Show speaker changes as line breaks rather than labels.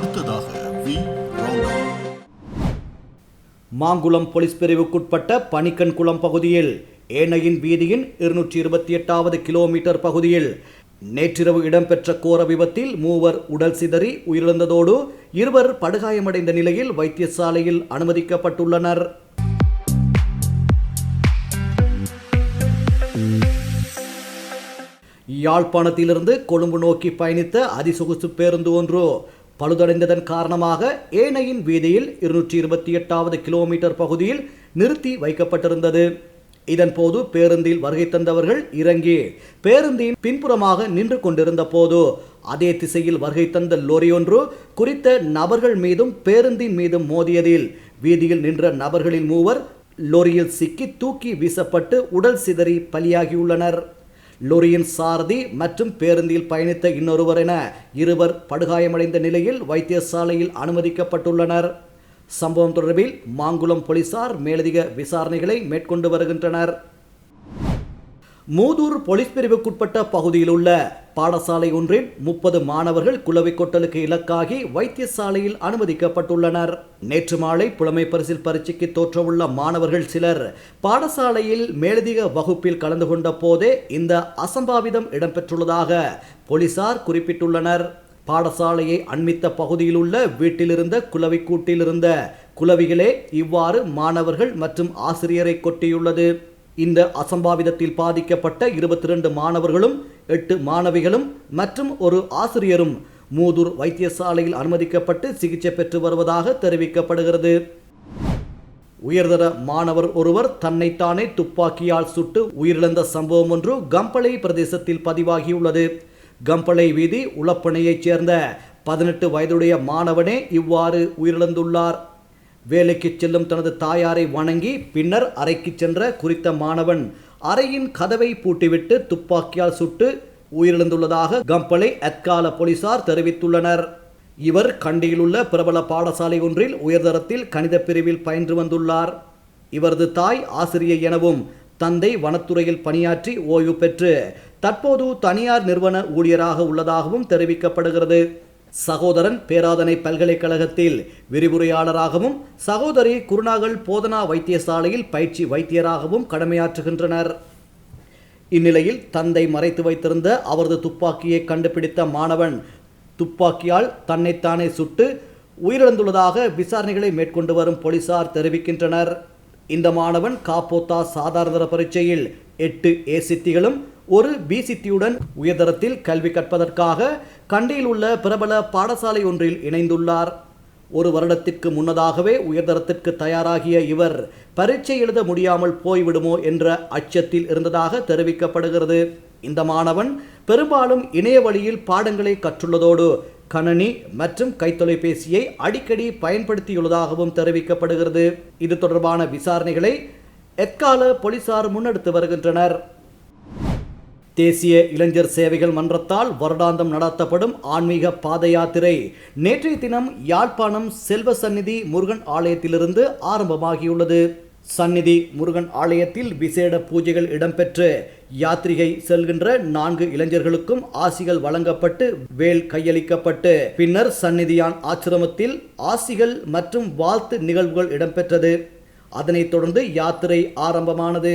அடுத்ததாக we.
Mankulam police பிரிவுக்குட்பட்ட பனிக்கன்குளம் பகுதியில் ஏனையின் வீதியின் இருநூற்றி இருபத்தி எட்டாவது கிலோமீட்டர் பகுதியில் நேற்றிரவு இடம்பெற்ற கோர விபத்தில் மூவர் உடல் சிதறி உயிரிழந்ததோடு இருவர் படுகாயமடைந்த நிலையில் வைத்தியசாலையில் அனுமதிக்கப்பட்டுள்ளனர். யாழ்ப்பாணத்திலிருந்து கொழும்பு நோக்கி பயணித்த அதிசொகுசு பேருந்து ஒன்று பழுதடைந்ததன் காரணமாக ஏனையின் வீதியில் இருநூற்றி இருபத்தி எட்டாவது கிலோமீட்டர் பகுதியில் நிறுத்தி வைக்கப்பட்டிருந்தது. இதன்போது பேருந்தில் வருகை தந்தவர்கள் இறங்கி பேருந்தின் பின்புறமாக நின்று கொண்டிருந்த போது அதே திசையில் வருகை தந்த லோரியொன்று குறித்த நபர்கள் மீதும் பேருந்தின் மீதும் மோதியதில் வீதியில் நின்ற நபர்களில் மூவர் லோரியில் சிக்கி தூக்கி வீசப்பட்டு உடல் சிதறி பலியாகியுள்ளனர். லொரியின் சாரதி மற்றும் பேருந்தில் பயணித்த இன்னொருவர் என இருவர் படுகாயமடைந்த நிலையில் வைத்தியசாலையில் அனுமதிக்கப்பட்டுள்ளனர். சம்பவம் தொடர்பில் மாங்குளம் போலீசார் மேலதிக விசாரணைகளை மேற்கொண்டு வருகின்றனர். மூதூர் போலீஸ் பிரிவுக்குட்பட்ட பகுதியில் உள்ள பாடசாலை ஒன்றில் முப்பது மாணவர்கள் குளவி கொட்டலுக்கு இலக்காகி வைத்தியசாலையில் அனுமதிக்கப்பட்டுள்ளனர். நேற்று மாலை புலமை பரிசில் பரீட்சைக்கு தோற்றவுள்ள மாணவர்கள் சிலர் பாடசாலையில் மேலதிக வகுப்பில் கலந்து கொண்ட போதே இந்த அசம்பாவிதம் இடம்பெற்றுள்ளதாக போலீசார் குறிப்பிட்டுள்ளனர். பாடசாலையை அண்மித்த பகுதியில் உள்ள வீட்டிலிருந்த குளவிக்கூட்டில் கூட்டிலிருந்த குலவிகளே இவ்வாறு மாணவர்கள் மற்றும் ஆசிரியரை கொட்டியுள்ளது. இந்த அசம்பாவிதத்தில் பாதிக்கப்பட்ட இருபத்தி ரெண்டு மாணவர்களும் எட்டு மாணவிகளும் மற்றும் ஒரு ஆசிரியரும் மூதூர் வைத்தியசாலையில் அனுமதிக்கப்பட்டு சிகிச்சை பெற்று வருவதாக தெரிவிக்கப்படுகிறது. உயர்தர மாணவர் ஒருவர் தன்னைத்தானே துப்பாக்கியால் சுட்டு உயிரிழந்த சம்பவம் ஒன்று கம்பளை பிரதேசத்தில் பதிவாகியுள்ளது. கம்பளை வீதி உளப்பணையைச் சேர்ந்த பதினெட்டு வயதுடைய மாணவனே இவ்வாறு உயிரிழந்துள்ளார். வேலைக்கு செல்லும் தனது தாயாரை வணங்கி பின்னர் அறைக்கு சென்ற குறித்த மாணவன் அறையின் கதவை பூட்டிவிட்டு துப்பாக்கியால் சுட்டு உயிரிழந்துள்ளதாக கம்பளை அத்கால போலீசார் தெரிவித்துள்ளனர். இவர் கண்டியில் உள்ள பிரபல பாடசாலை ஒன்றில் உயர்தரத்தில் கணித பிரிவில் பயின்று வந்துள்ளார். இவரது தாய் ஆசிரியை எனவும் தந்தை வனத்துறையில் பணியாற்றி ஓய்வு பெற்று தற்போது தனியார் நிறுவன ஊழியராக உள்ளதாகவும் தெரிவிக்கப்படுகிறது. சகோதரன் பேராதனை பல்கலைக்கழகத்தில் விரிவுரையாளராகவும் சகோதரி குருநாகல் போதனா வைத்தியசாலையில் பயிற்சி வைத்தியராகவும் கடமையாற்றுகின்றனர். இந்நிலையில் தந்தை மறைத்து வைத்திருந்த அவரது துப்பாக்கியை கண்டுபிடித்த மாணவன் துப்பாக்கியால் தன்னைத்தானே சுட்டு உயிரிழந்துள்ளதாக விசாரணைகளை மேற்கொண்டு வரும் போலீசார் தெரிவிக்கின்றனர். இந்த மாணவன் காப்போத்தா சாதாரண பரீட்சையில் எட்டு ஏ சித்திகளும் ஒரு பிசித்தியுடன் உயர்தரத்தில் கல்வி கற்பதற்காக கண்டியில் உள்ள பிரபல பாடசாலை ஒன்றில் இணைந்துள்ளார். ஒரு வருடத்திற்கு முன்னதாகவே உயர்தரத்திற்கு தயாராகிய இவர் பரீட்சை எழுத முடியாமல் போய்விடுமோ என்ற அச்சத்தில் இருந்ததாக தெரிவிக்கப்படுகிறது. இந்த மாணவன் பெரும்பாலும் இணைய வழியில் பாடங்களை கற்றுள்ளதோடு கணனி மற்றும் கைத்தொலைபேசியை அடிக்கடி பயன்படுத்தியுள்ளதாகவும் தெரிவிக்கப்படுகிறது. இது தொடர்பான விசாரணைகளை எக்கால போலீசார் முன்னெடுத்து வருகின்றனர். தேசிய இளைஞர் சேவைகள் மன்றத்தால் வருடாந்தம் நடத்தப்படும் ஆன்மீக பாத யாத்திரை நேற்றைய தினம் யாழ்ப்பாணம் செல்வ சந்நிதி முருகன் ஆலயத்திலிருந்து ஆரம்பமாகியுள்ளது. சந்நிதி முருகன் ஆலயத்தில் விசேட பூஜைகள் இடம்பெற்று யாத்திரிகை செல்கின்ற நான்கு இளைஞர்களுக்கும் ஆசிகள் வழங்கப்பட்டு வேல் கையளிக்கப்பட்டு பின்னர் சந்நிதியான் ஆசிரமத்தில் ஆசிகள் மற்றும் வாழ்த்து நிகழ்வுகள் இடம்பெற்றது. அதனைத் தொடர்ந்து யாத்திரை ஆரம்பமானது.